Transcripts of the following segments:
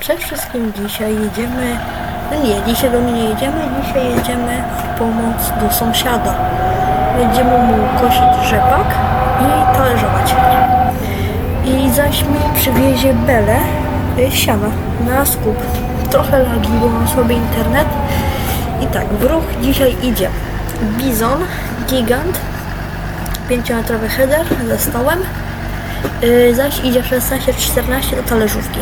Cześć wszystkim, dzisiaj jedziemy, no nie, dzisiaj do mnie nie jedziemy, dzisiaj jedziemy w pomoc do sąsiada. Będziemy mu kosić rzepak i talerzować. I zaś mi przywiezie belę y, siana na skup. Trochę lagi, bo mam sobie internet. I tak, w ruch dzisiaj idzie bizon, gigant, 5-metrowy header ze stołem, yy, zaś idzie 16-14 do talerzówki,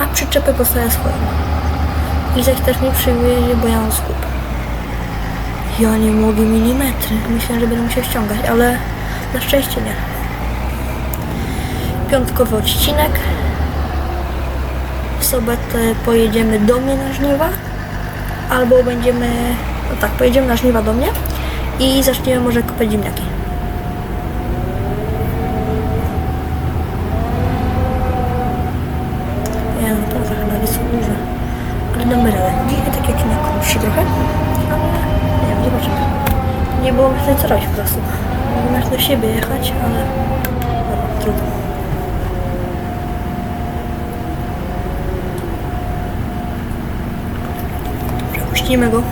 a przyczepę postawię swoją. I zaś też mi przywiezie, bo ja mam skup. Ja nie mogę milimetry, myślę, że będę musiał ściągać, ale na szczęście nie. Piątkowy odcinek. W sobotę pojedziemy do mnie na żniwa, albo będziemy, no tak, pojedziemy na żniwa do mnie i zaczniemy może kopać ziemniaki. Siebie jechać, ale trudno. Przepuścimy go.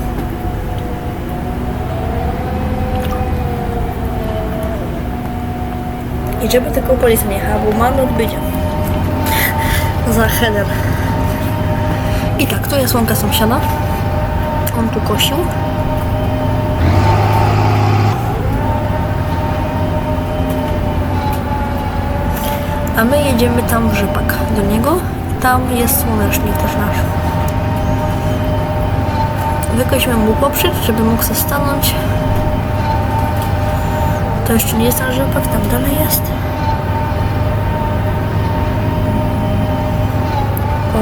I żeby tylko policja nie jechała, bo mamy odbycie. Za header. I tak, tu jest łąka sąsiada. On tu kosił. A my jedziemy tam w rzepak do niego. Tam jest słonecznik też nasz. Wykosimy mu poprzek, żeby mógł się stanąć. To jeszcze nie jest ten rzepak, tam dalej jest.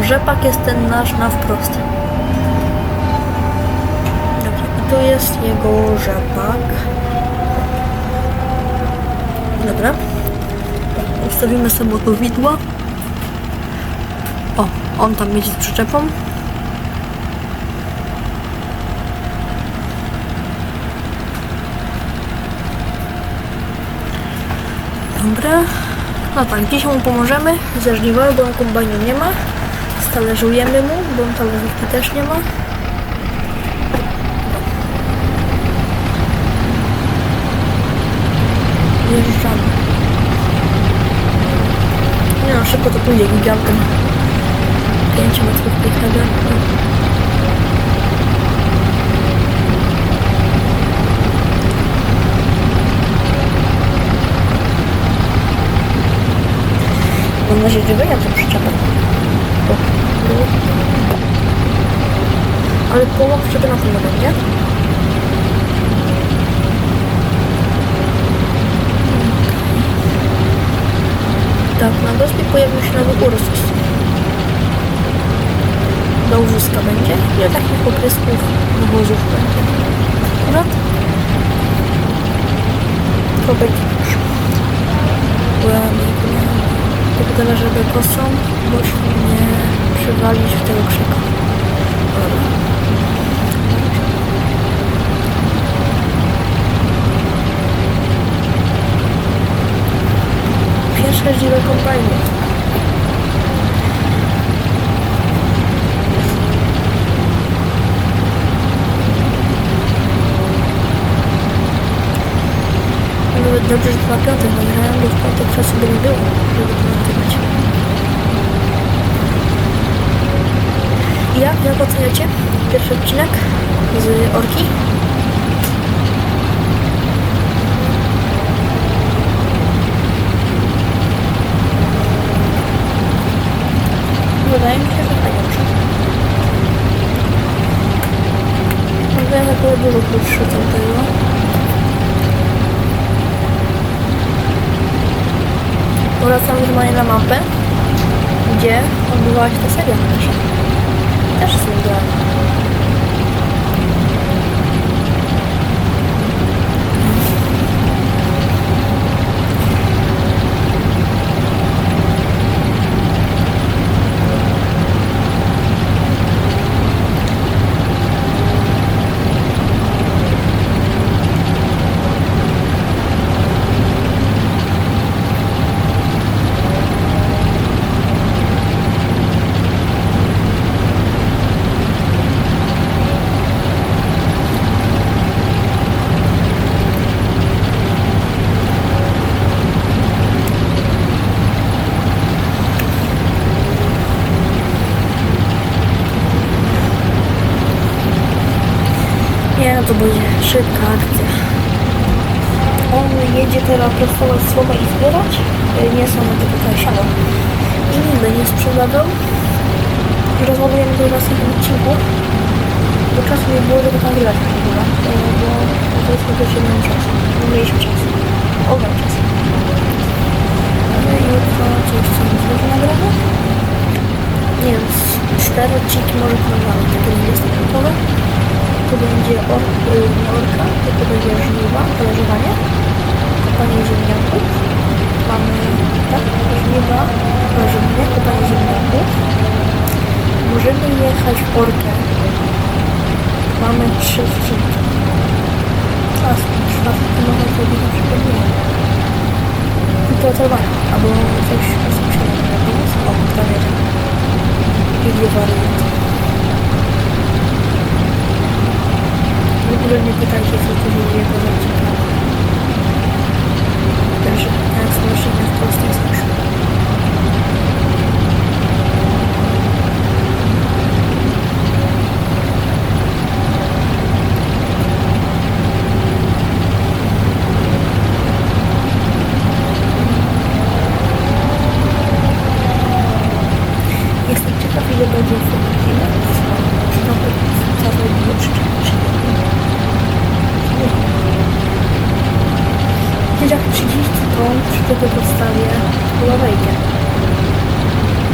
O, rzepak jest ten nasz na wprost. Dobra, i tu jest jego rzepak. Dobra. Ustawimy sobie to widło. O, on tam jedzie z przyczepą. Dobra. No tak, dziś mu pomożemy ze żniwami, bo na kombajnie nie ma. Stależujemy mu, bo on talerzówki też nie ma. Nie no, szybko to pójdzie gigantem. 5 metrów header. Mam nadzieję, że wyjadę tę przyczepę. O, było. Ale połowa przyczepy na pewno będzie. Tak, na wyspie pojawił się nowy Ursus. Do wózka będzie. Ile takich poprysków wozów będzie? Akurat? To będzie. Tylko tyle, żeby kosą, bo się nie przywalić w tego krzyka. Żywe kombajny. Nawet dobrze, że na piątek nagrałem, bo w piątek czasu by nie było, żeby to nagrywać. Jak, jak oceniacie pierwszy odcinek z Orki? Wydaje mi się, że dobrze. Może ja akurat dużo krótszy od tego. Wracam normalnie na mapę, gdzie odbywała się ta seria nasza. Też jest niewidzialna. To będzie szybka akcja. On jedzie teraz prostować słowa i zbierać. Y, Nie są na tego siadą. I nie będzie sprzedawał. Rozładujemy to w następnym odcinku. Bo czasu nie było, żeby ogóle. y, Bo to jest tylko 7 czasu. Nie mieliśmy czasu. Ogrom czasu. Ale jutro coś co jest nagrane? Nie wiem, z cztery odcinki może nagramy. Takie 20 Tu będzie or, y, nie orka, tylko będzie żniwa, talerzowanie, kopanie ziemniaków. Mamy, tak, żniwa, talerzowanie, kopanie ziemniaków. Możemy jechać w orkę. Mamy trzy odcinki. Czas, czwarty można zrobić na przykład, nie wiem, wypracowania, albo coś bezpośredniego, pomysł, o, prawie, video wariant. W ogóle nie pytajcie, co tu się dzieje poza odcinkiem. Także jak zobaczymy w prostej sens. Jestem ciekaw, ile będzie filmów. Czy to będzie cały jeszcze, czy nie. Gdzieś jak 30 ton przy tego podstawie chyba wejdzie.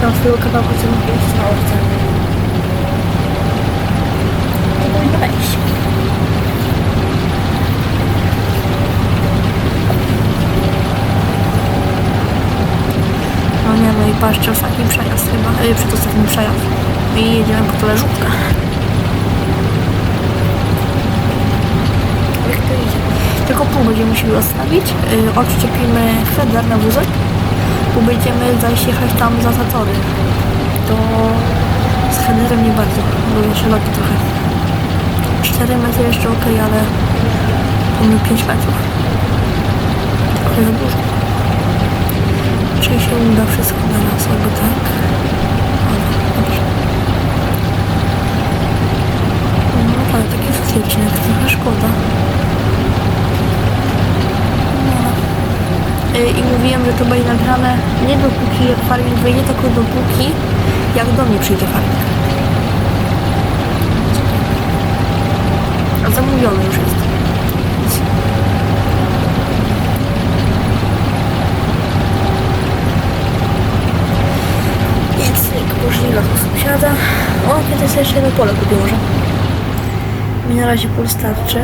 Tam z tego kawałku co mówię jest na orce. To powinno wejść. Patrzcie, ostatni przejazd chyba, yy, przedostatni przejazd. I jedziemy po talerzówkę. Jak to idzie? Tylko pół będziemy musieli odstawić. Yy, odszczepimy feder na wózek, bo będziemy zaś jechać tam za zatory. To z headerem nie bardzo, bo jeszcze logi trochę. 4 metry jeszcze ok, ale mamy 5 metrów. Trochę za dużo. Czy się uda wszystko albo tak? No, ale taki wsteczny, trochę szkoda. No. Y, I mówiłem, że to będzie nagrane nie dopóki farming wyjdzie, tylko dopóki jak do mnie przyjdzie farming. A zamówiony już jest. Więc Więc jak poszli do sąsiada. O, kiedy sobie jeszcze jedno pole kupił może. Mi na razie pół starczy.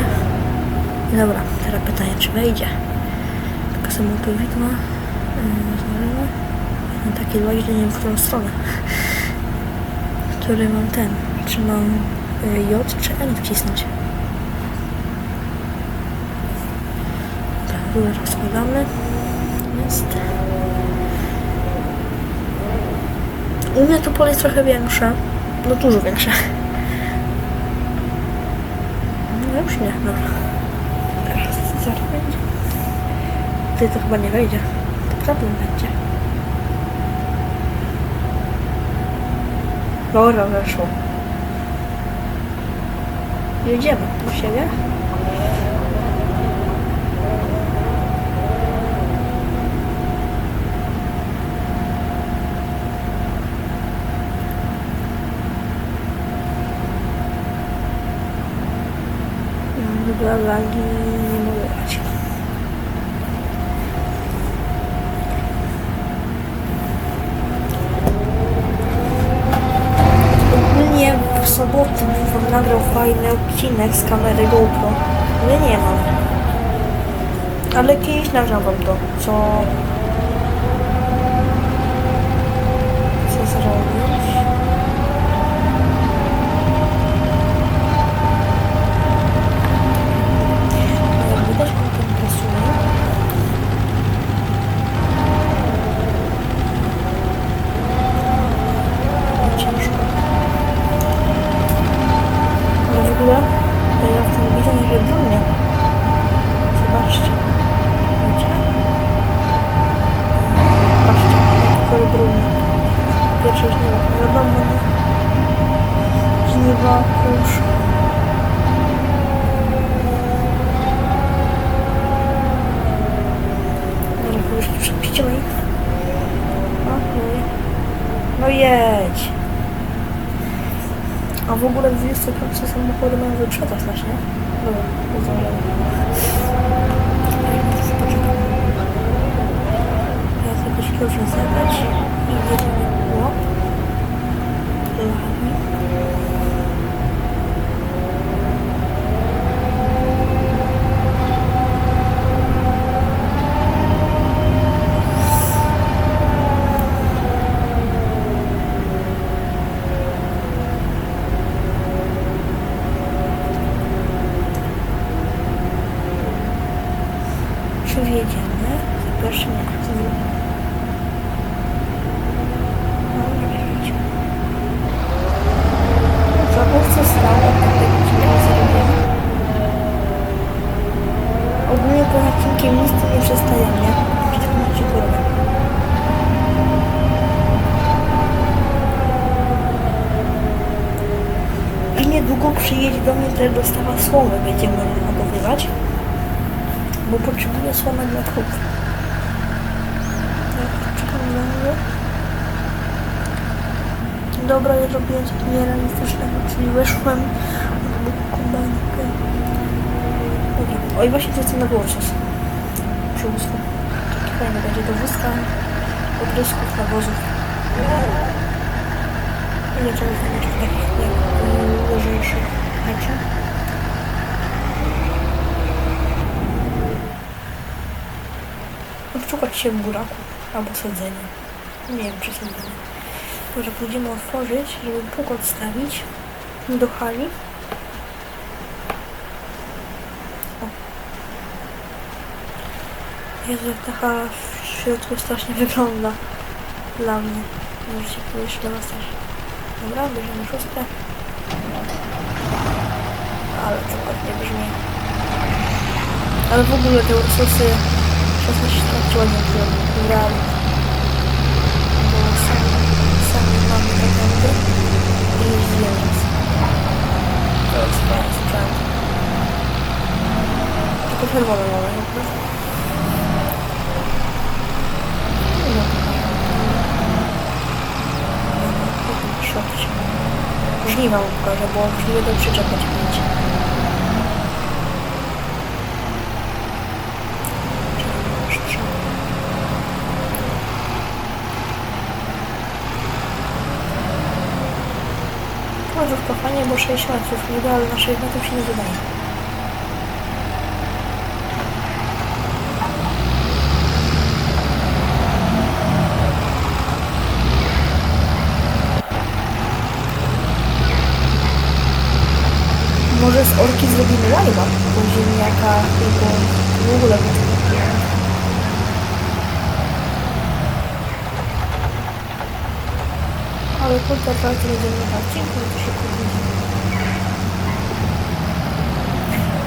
Dobra, teraz pytanie, czy wejdzie. Taka samopowidła. Yy, na takie dwa nie wiem w którą stronę. Który mam ten. Czy mam y, J czy N wcisnąć? Tak, rurę rozkładamy. Jest. U mnie to pole jest trochę większe. No dużo większe. No już nie, dobra. Teraz zaraz będzie. Ty to chyba nie wejdzie. To problem będzie. Dobra, weszło. Jedziemy do siebie. Ogóle lagi nie mogę grać. Ogólnie w sobotę wam nagrał fajny odcinek z kamery GoPro. Ale nie mam. Ale kiedyś nagram to. Co jedź. A w ogóle 25 samochody mają wyprzedzać nas, nie? Dobra, pozwolę. Ja jakoś klucze zebrać i jedziemy było. Lami. Czy wjedziemy? Zobaczmy. No, nie wjedziemy. Zabójca stał, tak jak nie zrobiłem. Ogólnie po odcinkiem nic nie przestajemy, górę. I niedługo przyjedzie do mnie też dostawa słomy, będziemy nagowywać bo potrzebuję słomek dla na mnie. Dobra, ja robiłem coś nierealistycznego, czyli weszłem od kombajnkę. Oj, właśnie to jest na Wózku. Taki fajny będzie do wózka, obrysków, nawozów. I nie trzeba znaleźć takich lżejszych rzeczy. Odczukać się w buraku albo sadzenie. Nie wiem, czy sadzenie. Może pójdziemy otworzyć, żeby pług odstawić do hali. Jezu, jak ta hala w środku strasznie wygląda dla mnie. Możecie powiedzieć dla was też. Dobra, bierzemy szóstkę. Ale to ładnie brzmi. Ale w ogóle te Ursusy 16 straciła nie wiem, realnie. Bo sami, sami mamy te gęby i zwierzę. To jest fajny sprzęt. Tylko czerwone mamy, nie? No. Szopcie. Żniwa mu pokażę, bo żniwy do przyczepać mieć. Może w kochanie, bo 6 metrów nie ale na 6 metrów się nie wydaje. Może z orki live'a, bo ziemniaka tylko w ogóle. Ale tylko pracy będziemy na odcinku, to się kurde.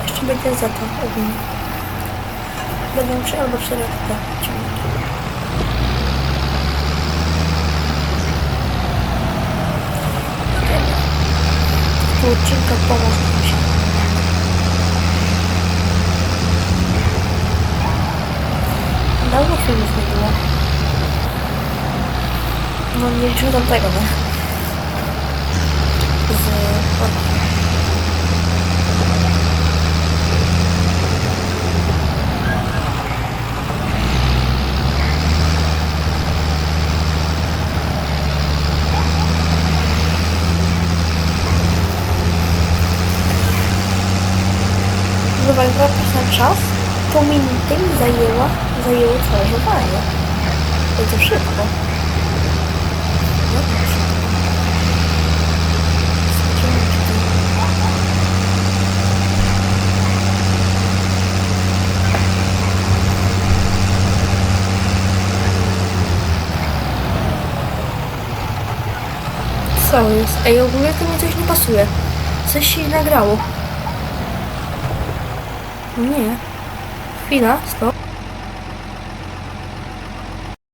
Jeszcze będzie za to ogólnie. Będą trzy albo cztery te odcinki. Tu odcinka pomoże mi się. Dawno filmów nie było. No nie liczę tam tego, no. Z... Zobacz, na czas, po minuty mi zajęła, zajęło twarzowanie. To szybko. No Co jest? Ej, ogólnie to mi coś nie pasuje. Coś się nagrało. Nie. Chwila, stop.